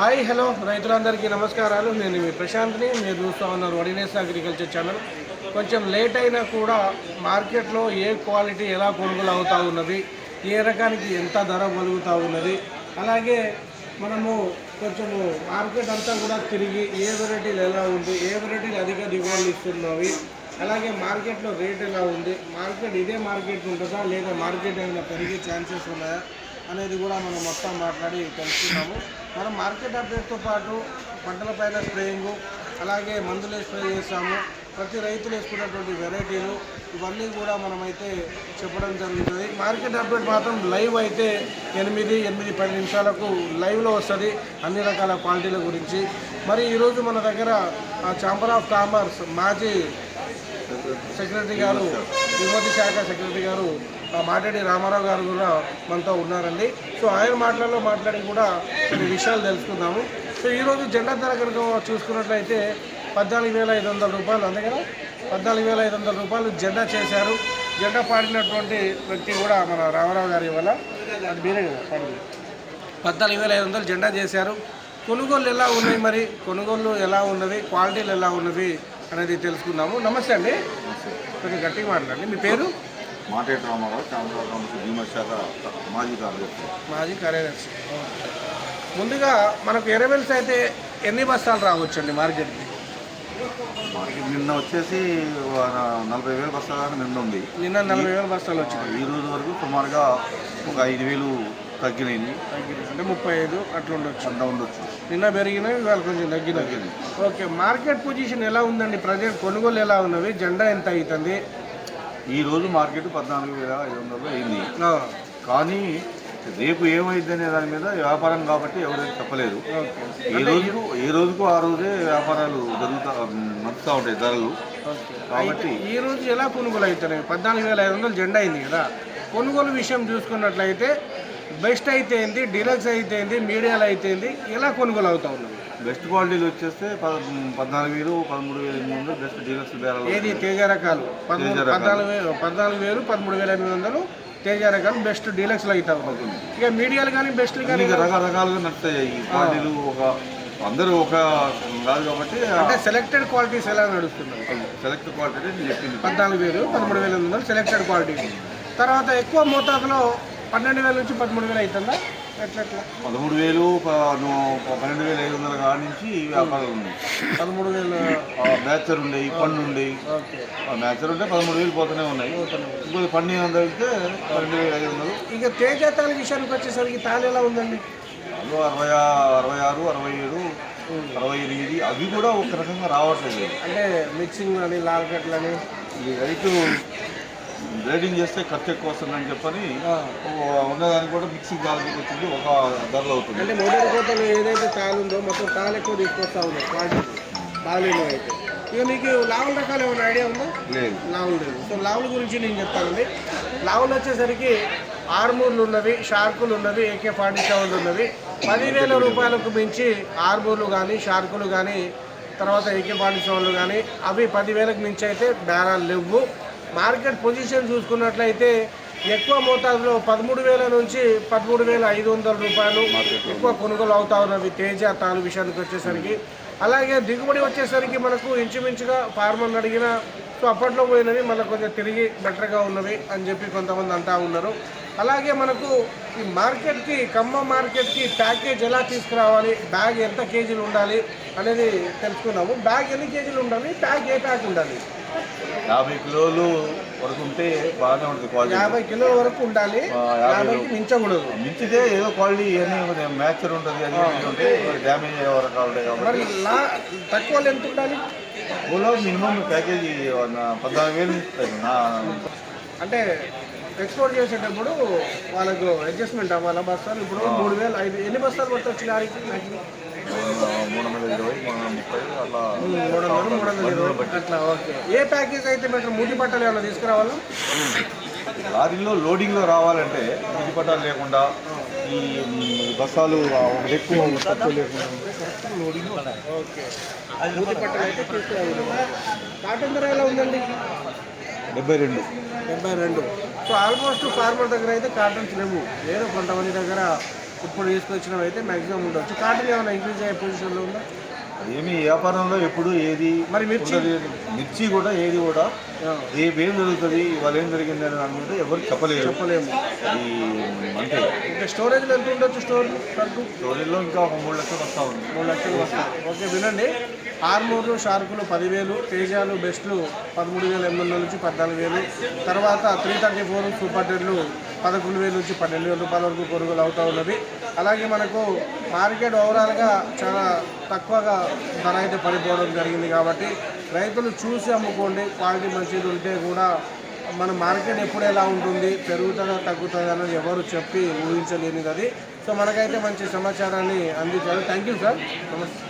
Hi hello. రైతులందరికీ నమస్కారాలు. నేను మీ ప్రశాంత్ని. మీరు చూస్తూ ఉన్నారు వడినేస్ అగ్రికల్చర్ ఛానల్. కొంచెం లేట్ అయినా కూడా మార్కెట్లో ఏ క్వాలిటీ ఎలా కొనుగోలు అవుతూ ఉన్నది ఏ రకానికి ఎంత ధర పలుకుతూ ఉన్నది అలాగే మనము కొంచెము మార్కెట్ అంతా కూడా తిరిగి ఏ వెరైటీలు ఎలా ఉంది ఏ వెరైటీలు అధిక దిగుబడులు ఇస్తున్నవి అలాగే మార్కెట్లో రేట్ ఎలా ఉంది మార్కెట్ ఇదే మార్కెట్ ఉంటుందా లేదా మార్కెట్ ఏమైనా పెరిగే ఛాన్సెస్ ఉన్నాయా అనేది కూడా మనం మొత్తం మాట్లాడి తెలుసుకున్నాము మనం మార్కెట్ అప్డేట్తో పాటు పంటలపైన స్ప్రేయింగు అలాగే మందులు స్ప్రే చేస్తాము ప్రతి రైతులు వేసుకున్నటువంటి వెరైటీలు ఇవన్నీ కూడా మనమైతే చెప్పడం జరుగుతుంది. మార్కెట్ అప్డేట్ మాత్రం లైవ్ అయితే ఎనిమిది ఎనిమిది పది నిమిషాలకు లైవ్లో వస్తుంది. అన్ని రకాల క్వాలిటీల గురించి. మరి ఈరోజు మన దగ్గర ఛాంబర్ ఆఫ్ కామర్స్ మాజీ సెక్రటరీ గారు దిగుమతి శాఖ సెక్రటరీ గారు ఆ, రామారావు గారు కూడా మనతో ఉన్నారండి. సో ఆయన మాటలలో మాట్లాడి కూడా కొన్ని విషయాలు తెలుసుకుందాము. సో ఈరోజు జెండా ధర కనుక చూసుకున్నట్లయితే పద్నాలుగు వేల ఐదు వందల రూపాయలు అంతే కదా? పద్నాలుగు వేల ఐదు వందల రూపాయలు జెండా చేశారు. జెండా పాడినటువంటి వ్యక్తి కూడా మన రామారావు గారి వల్ల. అది మీరే కదా పాడింది పద్నాలుగు వేల ఐదు వందలు జెండా చేశారు. కొనుగోళ్ళు ఎలా ఉన్నాయి మరి? కొనుగోళ్ళు ఎలా ఉన్నవి? క్వాలిటీలు ఎలా ఉన్నవి? అనేది తెలుసుకుందాము. నమస్తే అండి. కొంచెం గట్టిగా మాట్లాడండి. మీ పేరు? మాటేట రామారావు చామరావు భీమా శాఖ మాజీ కార్యదర్శి. మాజీ కార్యదర్శి. ముందుగా మనకు ఎరవెల్స్ అయితే ఎన్ని బస్తాలు రావచ్చండి మార్కెట్కి? మనకి నిన్న వచ్చేసి నలభై వేల బస్తాల నిన్న ఉంది. నిన్న నలభై వేల బస్తాలు వచ్చినాయి ఈ రోజు వరకు సుమారుగా ఒక ఐదు వేలు తగ్గినాయి. అంటే ముప్పై ఐదు అట్లా ఉండొచ్చు. అంత ఉండొచ్చు. నిన్న పెరిగినాయి ఇవాళ కొంచెం తగ్గినాయి. తగ్గింది ఓకే మార్కెట్ పొజిషన్ ఎలా ఉందండి? ప్రజెంట్ కొనుగోలు ఎలా ఉన్నవి? జెండా ఎంత అవుతుంది? ఈ రోజు మార్కెట్ పద్నాలుగు వేల ఐదు వందలు అయింది. కానీ రేపు ఏమైంది అనే దాని మీద వ్యాపారం కాబట్టి ఎవరైనా చెప్పలేదు ఈ రోజుకు ఈ రోజుకు ఆ రోజే వ్యాపారాలు జరుగుతా నడుస్తూ ఉంటాయి ధరలు. కాబట్టి ఈ రోజు ఎలా కొనుగోలు అవుతున్నాయి? పద్నాలుగు వేల ఐదు వందలు జెండా అయింది కదా. కొనుగోలు విషయం చూసుకున్నట్లయితే బెస్ట్ అయితే ఏంది డీలక్స్ అయితే ఏంది మీడియాలు అయితే ఏంది ఎలా కొనుగోలు అవుతా ఉన్నది బెస్ట్ క్వాలిటీలు వచ్చేస్తే పద పద్నాలుగు వేలు పదమూడు వేల ఎనిమిది వందలు బెస్ట్ డీలక్స్ బేరాలు ఏది? తేజ రకాలు. పద్నాలుగు వేలు పద్నాలుగు వేలు పదమూడు వేల ఎనిమిది వందలు తేజ రకాలు బెస్ట్ డీలక్స్లో అవుతా ఉన్నది ఇక మీడియాలు కానీ బెస్ట్లు కానీ రకరకాలుగా నడుస్తాయి. క్వాలిటీలు ఒక అందరూ ఒక కాదు కాబట్టి అంటే సెలెక్టెడ్ క్వాలిటీస్ ఎలా నడుస్తున్నాయి? సెలెక్ట్ క్వాలిటీ చెప్పింది. పద్నాలుగు వేలు పదమూడు వేల ఎనిమిది వందలు సెలెక్టెడ్ క్వాలిటీ. తర్వాత ఎక్కువ మోతాదులో పన్నెండు వేల నుంచి పదమూడు వేలు అవుతుందా? ఎట్లా ఎట్లా? పదమూడు వేలు పన్నెండు వేల ఐదు వందల కాడి నుంచి వ్యాపారాలు ఉన్నాయి. పదమూడు వేలు మ్యాచర్ ఉండేవి పండు ఉండేవి ఓకే. మ్యాచర్ ఉంటే పదమూడు వేలు పోతూనే ఉన్నాయి. ఇంకొక పండు వందలు అయితే పన్నెండు వేల ఐదు వందలు. ఇక తేజ తాళ విషయానికి వచ్చేసరికి తాళ ఎలా ఉందండి? అరవై అరవై ఆరు అరవై ఏడు అరవై ఎనిమిది అవి కూడా ఒక రకంగా రావట్లేదు. అంటే మిక్సింగ్ అని లాల్ కట్లని? ఈ రైతు గ్రేడింగ్ చేస్తే ఖర్చు ఎక్కువ వస్తుందని చెప్పని ఉన్నదానికి కూడా మిక్సింగ్ కావాల్సి వచ్చింది ఒక ధరలు అవుతుంది. అంటే మొదటి కోతలు ఏదైతే తాళు ఉందో మొత్తం తాళ ఎక్కువ తీసుకొస్తా ఉన్నాయి క్వాలిటీ అయితే. ఇక మీకు లావుల రకాలు ఏమైనా ఐడియా ఉందా? లేదు. లావులు లేదు. సో లావుల గురించి నేను చెప్తానండి. లావులు వచ్చేసరికి ఆర్మూర్లు ఉన్నవి షార్కులు ఉన్నవి ఏకే ఫార్టీ సెవెన్లు ఉన్నవి. పదివేల రూపాయలకు మించి ఆర్మూర్లు కానీ షార్కులు కానీ తర్వాత ఏకే ఫార్టీ సెవెన్లు కానీ అవి పదివేలకు మించి అయితే బేరాలు లేవు. మార్కెట్ పొజిషన్ చూసుకున్నట్లయితే ఎక్కువ మోతాదులో పదమూడు వేల నుంచి పదమూడు వేల ఐదు వందల రూపాయలు ఎక్కువ కొనుగోలు అవుతా ఉన్నవి తేజ తాను విషయానికి వచ్చేసరికి. అలాగే దిగుబడి వచ్చేసరికి మనకు ఇంచుమించుగా ఫార్మర్ని అడిగిన సో అప్పట్లో పోయినవి మళ్ళీ కొంచెం తిరిగి బెటర్గా ఉన్నవి అని చెప్పి కొంతమంది అంటా ఉన్నారు. అలాగే మనకు ఈ మార్కెట్కి ఖమ్మం మార్కెట్కి ప్యాకేజ్ ఎలా తీసుకురావాలి? బ్యాగ్ ఎంత కేజీలు ఉండాలి అనేది తెలుసుకున్నాము. బ్యాగ్ ఎన్ని కేజీలు ఉండాలి? ప్యాక్ ఏ ప్యాక్ ఉండాలి? యాభై కిలోలు వరకు ఉంటే బాగానే ఉంటుంది క్వాలిటీ యాభై కిలోల వరకు ఉండాలి. యాభైకి మించకూడదు. మించితే ఏదో క్వాలిటీ ఇవన్నీ మ్యాచర్ ఉంటుంది అది ఉంటే డ్యామేజ్ అయ్యే రకాలు ఉంటాయి కాబట్టి. తక్కువ ఎంత ఉండాలి? ఊళ్ళో మినిమం ప్యాకేజీ పద్నాలుగు వేలు అంటే ఎక్స్పోర్ట్ చేసేటప్పుడు వాళ్ళకు అడ్జస్ట్మెంట్ అవ్వాలి? బస్తాలు ఇప్పుడు మూడు వేలు ఐదు ఎన్ని బస్తాలు పట్టవచ్చు లారీకి maximum? మూడు వందల ఇరవై మూడు వందల ముప్పై అట్లా మూడు వందలు మూడు వందల ఇరవై అట్లా ఓకే ఏ ప్యాకేజ్ అయితే మీరు మూతి బట్టలు ఏమైనా తీసుకురావాలా? లారీలో లోడింగ్లో రావాలంటే ఇంటి పట్టాలు లేకుండా ఈ బస్సాలు ఎక్కువ తక్కువ లేకుండా. లోడింగ్ ఓకే మూతి అయితే తీసుకురావాలి? కాటన్ ధర ఎలా ఉందండి. డెబ్బై రెండు. డెబ్బై రెండు. సో ఆల్మోస్ట్ ఫార్మర్ దగ్గర అయితే కాటన్స్ లేవు. వేరే కొంతమంది దగ్గర ఇప్పుడు తీసుకొచ్చినవి అయితే మ్యాక్సిమం ఉండొచ్చు. కాటన్ ఏమైనా ఇంక్రీజ్ అయ్యే పొజిషన్లో ఉందా? ఏమి వ్యాపారంలో ఎప్పుడు ఏది మరి మిర్చి? మిర్చి కూడా ఏది కూడా రేపు ఏం జరుగుతుంది ఇవాళ ఏం జరిగింది అని అనుకుంటే ఎవరు చెప్పలేరు. చెప్పలేము. అంటే ఇంకా స్టోరేజ్లో ఎంత ఉండొచ్చు స్టోర్ స్టోరీలో ఇంకా ఒక మూడు లక్షలు వస్తూ ఉంది. మూడు లక్షలు వస్తాయి ఓకే వినండి. ఆర్మూరు షార్కులు పదివేలు తేజాలు బెస్ట్లు పదమూడు వేల ఎనిమిది నుంచి పద్నాలుగు వేలు. తర్వాత త్రీ థర్టీ ఫోర్ సూపర్ టెన్లు పదకొండు వేల నుంచి పన్నెండు వేల రూపాయల వరకు కొనుగోలు అవుతూ ఉన్నది. అలాగే మనకు మార్కెట్ ఓవరాల్గా చాలా తక్కువగా ధర అయితే పడిపోవడం జరిగింది కాబట్టి రైతులు చూసి అమ్ముకోండి క్వాలిటీ మంచిది ఉంటే కూడా మన మార్కెట్ ఎప్పుడు ఎలా ఉంటుంది పెరుగుతుందా తగ్గుతుందా అనేది ఎవరు చెప్పి ఊహించలేనిది అది. సో మనకైతే మంచి సమాచారాన్ని అందించారు. Thank you sir. నమస్తే.